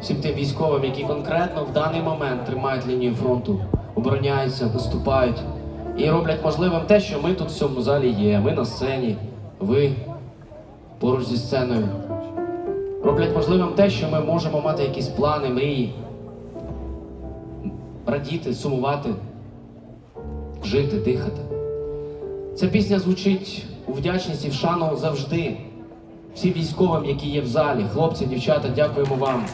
всім тим військовим, які конкретно в даний момент тримають лінію фронту, обороняються, наступають і роблять можливим те, що ми тут в цьому залі є. Ми на сцені, ви поруч зі сценою. Роблять можливим те, що ми можемо мати якісь плани, мрії, радіти, сумувати, жити, дихати. Ця пісня звучить у вдячність і в шану завжди. Всім військовим, які є в залі, хлопці, дівчата, дякуємо вам.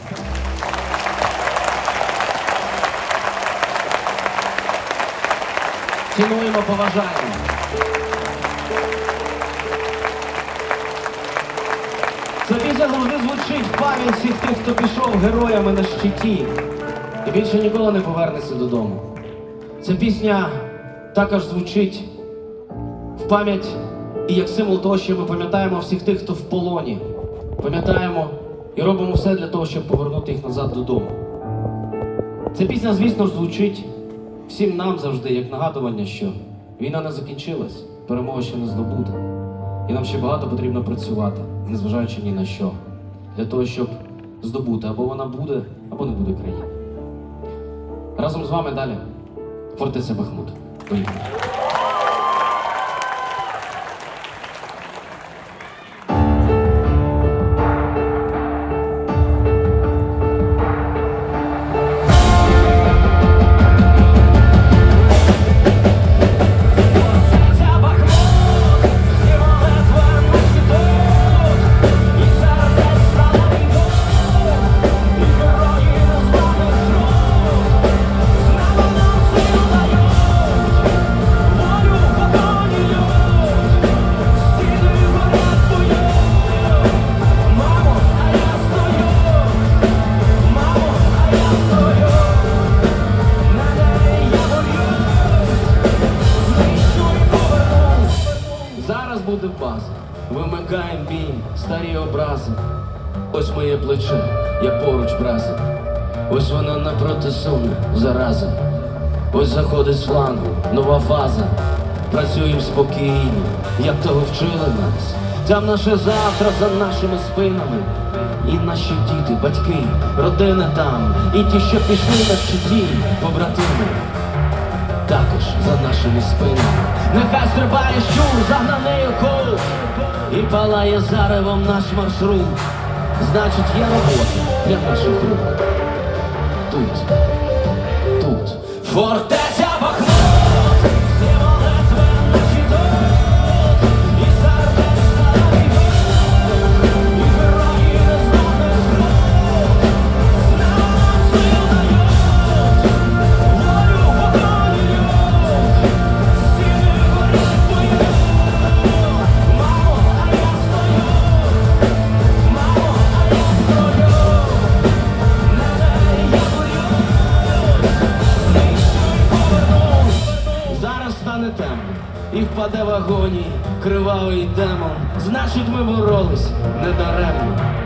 Цінуємо, поважаємо. Ця пісня завжди звучить в пам'ять всіх тих, хто пішов героями на щиті і більше ніколи не повернеться додому. Ця пісня також звучить в пам'ять і як символ того, що ми пам'ятаємо всіх тих, хто в полоні. Пам'ятаємо і робимо все для того, щоб повернути їх назад додому. Ця пісня, звісно звучить всім нам завжди як нагадування, що війна не закінчилась, перемога ще не здобута. І нам ще багато потрібно працювати, незважаючи ні на що, для того, щоб здобути або вона буде, або не буде країни. Разом з вами далі Фортеця Бахмут. Поїхали. Зараз буде база. Вимикаємо бій, старі образи. Ось моє плече, я поруч брази. Ось вона напроти суне, зараза. Ось заходить з флангу, нова фаза. Працюємо спокійно, як того вчили нас. Там наше завтра за нашими спинами. І наші діти, батьки, родини там, і ті, що пішли на щиті, побратими також за нашими спинами. Нехай стрибає і палає заревом наш маршрут. Значить, є робота для наших рук. Тут, тут, фортеця і впаде в агонії кривавий демон. Значить, ми боролись недаремно.